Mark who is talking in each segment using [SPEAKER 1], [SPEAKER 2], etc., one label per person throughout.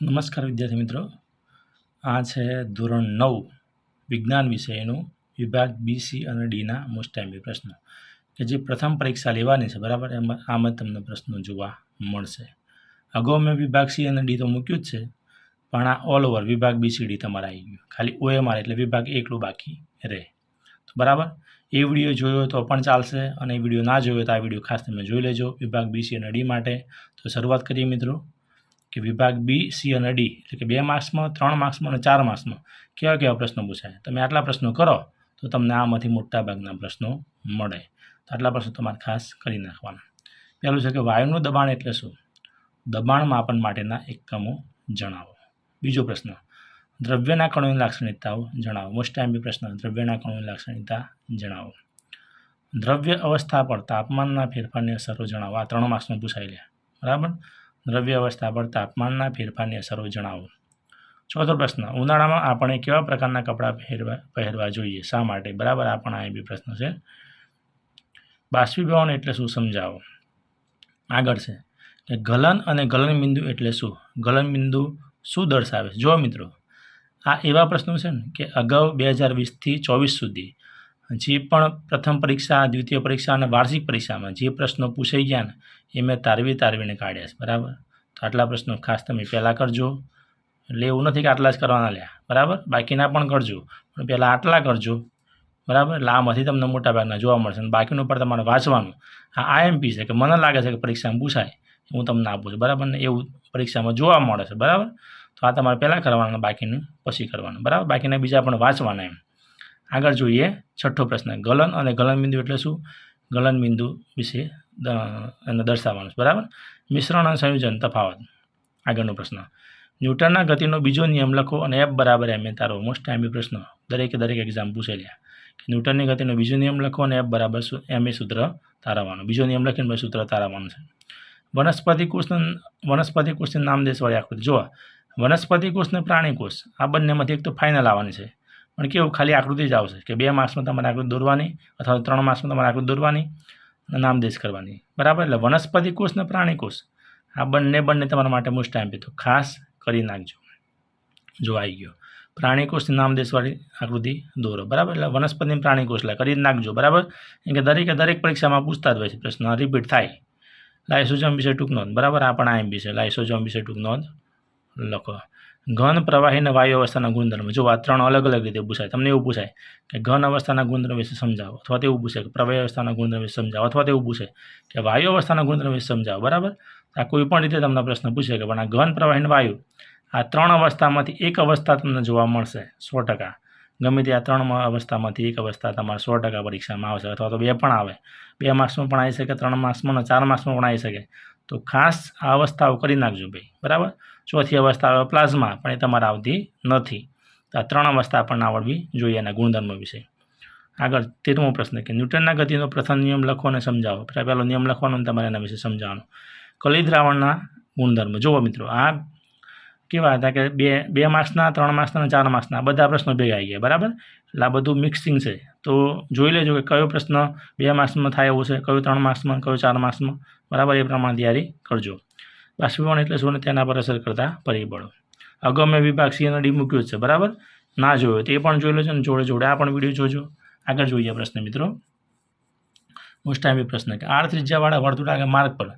[SPEAKER 1] નમસ્કાર વિદ્યાર્થી મિત્રો. આ છે ધોરણ નવ, વિજ્ઞાન વિષયનું વિભાગ બી, સી અને ડીના મોસ્ટ ટાઈમી પ્રશ્નો. કે જે પ્રથમ પરીક્ષા લેવાની છે, બરાબર? એમાં આમાં તમને પ્રશ્નો જોવા મળશે. અગાઉ મેં વિભાગ સી અને ડી તો મૂક્યું જ છે, પણ આ ઓલ ઓવર વિભાગ બી, સી, ડી તમારે આવી ગયું. ખાલી ઓએમઆર એટલે વિભાગ એકલું બાકી રહે. તો બરાબર? એ વીડિયો જોયો તો પણ ચાલશે, અને એ વીડિયો ના જોયો તો આ વીડિયો ખાસ તમે જોઈ લેજો વિભાગ બી, સી અને ડી માટે. તો શરૂઆત કરીએ મિત્રો. કે વિભાગ બી, સી અને ડી. એટલે કે બે માર્ક્સમાં, ત્રણ માર્ક્સમાં અને ચાર માર્ક્સમાં કેવા કેવા પ્રશ્નો પૂછાય? તમે આટલા પ્રશ્નો કરો, તો તમને આમાંથી મોટા ભાગના પ્રશ્નો મળે. તો આટલા પ્રશ્નો તમારે ખાસ કરી નાખવાના. પહેલું છે કે વાયુનું દબાણ એટલે શું? દબાણ માપન માટેના એકમો જણાવો. બીજો પ્રશ્ન, દ્રવ્યના કણોની લાક્ષણિકતાઓ જણાવો. મોસ્ટ ટાઈમ બી પ્રશ્ન, દ્રવ્યના કણોની લાક્ષણિકતા જણાવો. દ્રવ્ય અવસ્થા પર તાપમાનના ફેરફારની અસરો જણાવો. આ ત્રણ માર્ક્સમાં પૂછાઈ લે બરાબર? દ્રવ્ય અવસ્થા પર તાપમાનના ફેરફારની અસરો જણાવો. ચોથો પ્રશ્ન, ઉનાળામાં આપણે કેવા પ્રકારના કપડાં પહેરવા પહેરવા જોઈએ? શા માટે? બરાબર આ પણ આ બી પ્રશ્ન છે. બાષ્પીભવન એટલે શું? સમજાવો. આગળ છે. કે ગલન અને ગલનબિંદુ એટલે શું? ગલનબિંદુ શું દર્શાવે છે? જો મિત્રો, આ એવા પ્રશ્નો છે ને કે અગાઉ બે હજાર વીસથી ચોવીસ સુધી જે પણ પ્રથમ પરીક્ષા, દ્વિતીય પરીક્ષા અને વાર્ષિક પરીક્ષામાં જે પ્રશ્નો પૂછાઈ ગયા ને, એ મેં તારવી તારવીને કાઢ્યા છે, બરાબર? તો આટલા પ્રશ્નો ખાસ તમે પહેલાં કરજો. એટલે એવું નથી કે આટલા જ કરવાના લ્યા, બરાબર? બાકીના પણ કરજો, પણ પહેલાં આટલા કરજો, બરાબર? એટલે આમાંથી તમને મોટા ભાગના જોવા મળશે અને બાકીનું પણ તમારે વાંચવાનું. આ આઈએમપી છે કે મને લાગે છે કે પરીક્ષામાં પૂછાય હું તમને આપું છું, બરાબર? ને એવું પરીક્ષામાં જોવા મળે છે, બરાબર? તો આ તમારે પહેલાં કરવાનું બાકીનું પછી કરવાનું, બરાબર? બાકીના બીજા પણ વાંચવાના એમ. આગળ જોઈએ છઠ્ઠો પ્રશ્ન. ગલન અને ગલનબિંદુ એટલે શું? ગલન બિંદુ વિશે એને દર્શાવવાનું છે. બરાબર? મિશ્રણ અને સંયોજન તફાવત. આગળનો પ્રશ્ન. ન્યૂટનના ગતિનો બીજો નિયમ લખો અને એફ બરાબર એમ એ તારો મોસ્ટ ટાઈમી પ્રશ્ન. દરેકે દરેક એક્ઝામ પૂછેલ્યા કે ન્યૂટનની ગતિનો બીજો નિયમ લખો અને એફ બરાબર એમ એ સૂત્ર તારવવાનું બીજો નિયમ લખીને સૂત્ર તારવવાનું છે. વનસ્પતિ કોષનું, વનસ્પતિ કોષની નામ દેશવાળી આકૃતિ. જોવા વનસ્પતિ કોષ ને પ્રાણી કોષ. આ બંનેમાંથી એક તો ફાઇનલ આવવાની છે. પણ કેવું, ખાલી આકૃતિ જ આવશે કે બે માર્ક્સમાં તમારે આકૃતિ દોરવાની અથવા ત્રણ માર્ક્સમાં તમારે આકૃતિ દોરવાની અને નામદેશ કરવાની. બરાબર? એટલે વનસ્પતિ કોષ ને પ્રાણી કોષ. આ બંને બંને તમારા માટે મોસ્ટ ટાઈમ તો ખાસ કરી નાખજો. જો આવી ગયો. પ્રાણી કોષની નામદેશવાળી આકૃતિ દોરો. બરાબર? એટલે વનસ્પતિ પ્રાણી કોષ કરી નાખજો. બરાબર? કેમ કે દરેકે, દરેક પરીક્ષામાં પૂછતા જ હોય છે પ્રશ્ન. રિપીટ થાય. લાઇસોજમ વિશે ટૂંક નોંધ. બરાબર? આ પણ આઈએમબી છે. લાઇસોજમ વિશે ટૂંક નોંધ લખો. ઘન પ્રવાહી વાયુ અવસ્થાના ગુણધર્મ. જો આ ત્રણ અલગ અલગ રીતે પૂછાય, તમને એવું પૂછાય કે ઘન અવસ્થાના ગુણધર્મ વિશે સમજાવો અથવા એવું પૂછે કે પ્રવાહી અવસ્થાના ગુણધર્મ વિશે સમજાવો અથવા એવું પૂછે કે વાયુ અવસ્થાના ગુણધર્મ વિશે સમજાવો. બરાબર? આ કોઈ પણ રીતે તમને પ્રશ્ન પૂછે કે પણ આ ઘન પ્રવાહી વાયુ આ ત્રણ અવસ્થામાંથી એક અવસ્થા તમને જોવા મળશે સો ટકા. ગમે તે આ ત્રણ અવસ્થામાંથી એક અવસ્થા તમારે સો ટકા પરીક્ષામાં આવશે અથવા તો બે પણ આવે. બે માર્ક્સમાં પણ આવી શકે, ત્રણ માર્ક્સમાં ચાર માર્ક્સમાં પણ આવી શકે. તો ખાસ આ અવસ્થાઓ કરી નાખજો ભાઈ, બરાબર? ચોથી અવસ્થા આવે પ્લાઝમા, પણ એ તમારે આવતી નથી. તો આ ત્રણ અવસ્થા આપણને આવડવી જોઈએ એના ગુણધર્મ વિશે. આગળ તેરમો પ્રશ્ન કે ન્યૂટનના ગતિનો પ્રથમ નિયમ લખો અને સમજાવો. પહેલો નિયમ લખવાનો તમારે એના વિશે સમજાવવાનો. કલી દ્રાવણના ગુણધર્મ. જુઓ મિત્રો, આ કેવા હતા કે બે બે માર્ક્સના ત્રણ અને ચાર માર્ક્સના બધા પ્રશ્નો ભેગા આવી ગયા, બરાબર? એટલે આ બધું મિક્સિંગ છે. તો જોઈ લેજો કે કયો પ્રશ્ન બે માર્ક્સમાં થાય એવો છે, કયો ત્રણ માર્ક્સમાં કયો ચાર માર્ક્સમાં બરાબર? એ પ્રમાણે તૈયારી કરજો. બાષ્પીભવન એટલે શું? તેના પર અસર કરતા પરિબળો. અગાઉ મેં વિભાગ સી અને ડી મૂક્યો છે, બરાબર? ના જોયો. તે પણ જોઈ લેજો ને જોડે જોડે આ પણ વીડિયો જોજો. આગળ જોઈએ પ્રશ્ન, મિત્રો. મોસ્ટ ટાઈમ પ્રશ્ન કે આર ત્રિજ્યાવાળા વર્તુળ આગળ માર્ગ પર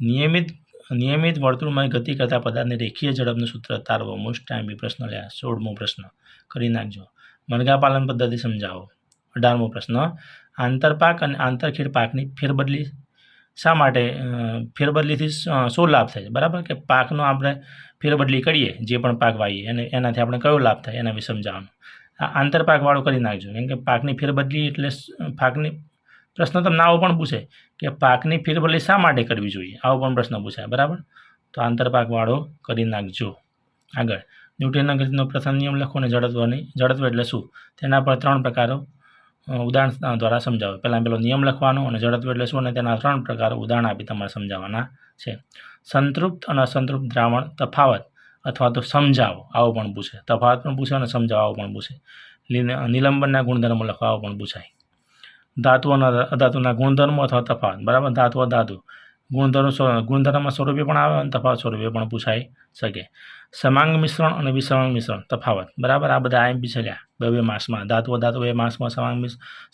[SPEAKER 1] નિયમિત નિયમિત વર્તુળમાં ગતિ કરતા પદાર્થને રેખીય ઝડપનું સૂત્ર તારવો મોસ્ટ ટાઈમ પ્રશ્ન લ્યા, સોળમો પ્રશ્ન, કરી નાખજો. મરઘા પાલન પદ્ધતિ સમજાવો. અઢારમો પ્રશ્ન આંતરપાક અને આંતરખેડ પાકની ફેરબદલી શા માટે ફેરબદલીથી શું લાભ થાય છે? બરાબર? કે પાકનો આપણે ફેરબદલી કરીએ, જે પણ પાક વાવીએ અને એનાથી આપણે કયો લાભ થાય, એના વિશે સમજાવવાનું. આ આંતરપાકવાળું કરી નાખજો. કેમ કે પાકની ફેરબદલી એટલે પાકની પ્રશ્ન તમને આવો પણ પૂછે કે પાકની ફેરબદલી શા માટે કરવી જોઈએ? આવો પણ પ્રશ્ન પૂછાય, બરાબર? તો આંતરપાકવાળો કરી નાખજો. આગળ, ન્યૂટનના ગતિનો પ્રથમ નિયમ લખો અને જડત્વની, જડત્વ એટલે શું? તેના પર ત્રણ પ્રકારો ઉદાહરણ દ્વારા સમજાવો. પહેલાં પેલો નિયમ લખવાનો અને જડત્વ એટલે શું? અને તેના ત્રણ પ્રકારો ઉદાહરણ આપી તમારે સમજાવવાના છે. સંતૃપ્ત અને અસંતૃપ્ત દ્રાવણ તફાવત અથવા તો સમજાવો, આવો પણ પૂછે. તફાવત પણ પૂછે અને સમજાવો પણ પૂછે. નિલંબનના ગુણધર્મો લખવા આવો પણ પૂછાય. ધાતુ ધાતુના ગુણધર્મો અથવા તફાવત, બરાબર? ધાતુ. અધાતુ ગુણધર્મ ગુણધર્મમાં સ્વરૂપે પણ આવે અને તફાવત સ્વરૂપે પણ પૂછાઈ શકે. સમાંગ મિશ્રણ અને વિસમાંગ મિશ્રણ, તફાવત, બરાબર? આ બધા આઈએમપી છે બે માર્ક્સમાં. ધાતુઓ, ધાતુ, બે માસમાં સમાંગ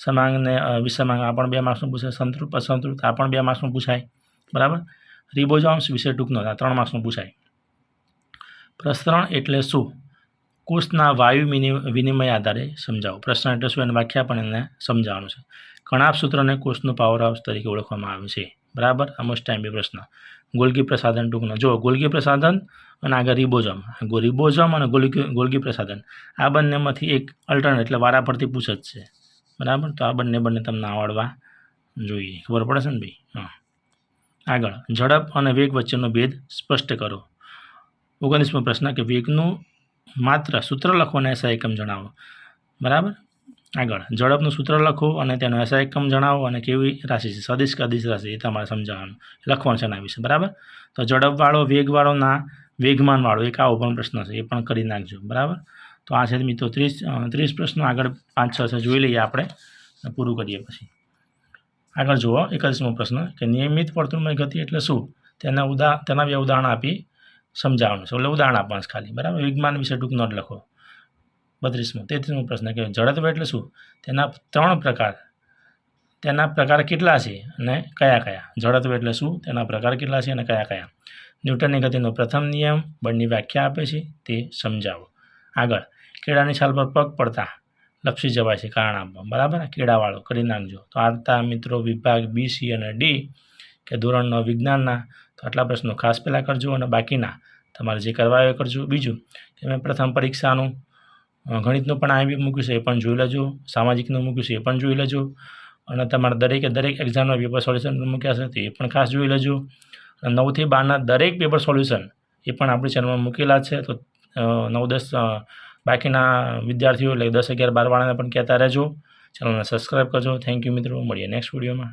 [SPEAKER 1] સમાંગ ને વિસમાંગ, આ પણ બે માસનું પૂછાય. સંતૃપ્ત, અસંતૃપ્ત, આ પણ બે માસનું પૂછાય. બરાબર? રિબોજોમ્સ વિશે ટૂંકનો ત્રણ માસનું પૂછાય. પ્રસરણ એટલે શું? કોષના વાયુ વિનિ- વિનિમય આધારે સમજાવો. પ્રશ્ન એટલે શું? એની વ્યાખ્યા પણ એને સમજાવવાનું છે. કણાપ સૂત્રને કોષનું પાવર હાઉસ તરીકે ઓળખવામાં આવે છે. બરાબર? આ મોસ્ટ ટાઈમ પ્રશ્ન. ગોલગી પ્રસાધન ટૂંકનો. જો ગોલગી પ્રસાધન અને આગળ રિબોઝમ. રિબોઝમ અને ગોલગી ગોલગી પ્રસાધન. આ બંનેમાંથી એક અલ્ટરનેટ એટલે વારા પરથી પૂછ જ છે. બરાબર? તો આ બંને બંને તમને આવડવા જોઈએ. ખબર પડે છે ને ભાઈ? હા. આગળ. ઝડપ અને વેગ વચ્ચેનો ભેદ સ્પષ્ટ કરો. ઓગણીસમો પ્રશ્ન કે વેગનું માત્ર સૂત્ર લખો અને એસઆઈ એકમ જણાવો. બરાબર? આગળ. ઝડપનું સૂત્ર લખો અને તેનો એસઆઈ એકમ જણાવો અને કેવી રાશિ છે? સદિશ કે અદિશ રાશિ? એ તમારે સમજાવવાનું. લખવાનું છે એના વિશે. બરાબર? તો ઝડપવાળો, વેગવાળો ના વેગમાનવાળો. એક આવો પણ પ્રશ્ન છે. એ પણ કરી નાખજો. બરાબર? તો આ છે મિત્રો ત્રીસ ત્રીસ પ્રશ્નો આગળ પાંચ, છ છે જોઈ લઈએ આપણે પૂરું કરીએ પછી. આગળ જુઓ, એકત્રીસમો પ્રશ્ન કે નિયમિત વર્તુળમય ગતિ એટલે શું? તેના ઉદા, તેના બે ઉદાહરણ આપી સમજાવવાનું છે. એટલે ઉદાહરણ આપવાનું છે ખાલી. બરાબર? વિજ્ઞાન વિશે ટૂંક નોટ લખો. બત્રીસમો. તેત્રીસમો પ્રશ્ન કે જડત્વ એટલે શું? તેના ત્રણ પ્રકાર. તેના પ્રકાર કેટલા છે અને કયા કયા? જડત્વ એટલે શું? તેના પ્રકાર કેટલા છે અને કયા કયા? ન્યૂટનની ગતિનો પ્રથમ નિયમ બળની વ્યાખ્યા આપે છે. તે સમજાવો. આગળ. કેળાની છાલ પર પગ પડતા લપસી જવાય છે કારણ આપવા બરાબર કેળાવાળો. કરી નાખજો. તો આર્તા મિત્રો વિભાગ બી, સી અને ડી કે ધોરણ નવ વિજ્ઞાનના તો આટલા પ્રશ્નો ખાસ પહેલાં કરજો અને બાકીના તમારે જે કરવા એ કરજો. બીજું કે મેં પ્રથમ પરીક્ષાનું ગણિતનું પણ આઈબી મૂક્યું છે એ પણ જોઈ લેજો, સામાજિકનું મૂક્યું છે એ પણ જોઈ લેજો અને તમારા દરેકે દરેક એક્ઝામના પેપર સોલ્યુશન મૂક્યા છે તે પણ ખાસ જોઈ લેજો. અને નવથી બારના દરેક પેપર સોલ્યુશન એ પણ આપણી ચેનલમાં મૂકેલા છે તો નવ દસ બાકીના વિદ્યાર્થીઓ એટલે દસ અગિયાર બારવાળાને પણ કહેતા રહેજો. ચેનલને સબસ્ક્રાઈબ કરજો. થેન્ક યુ મિત્રો. મળીએ નેક્સ્ટ વિડીયોમાં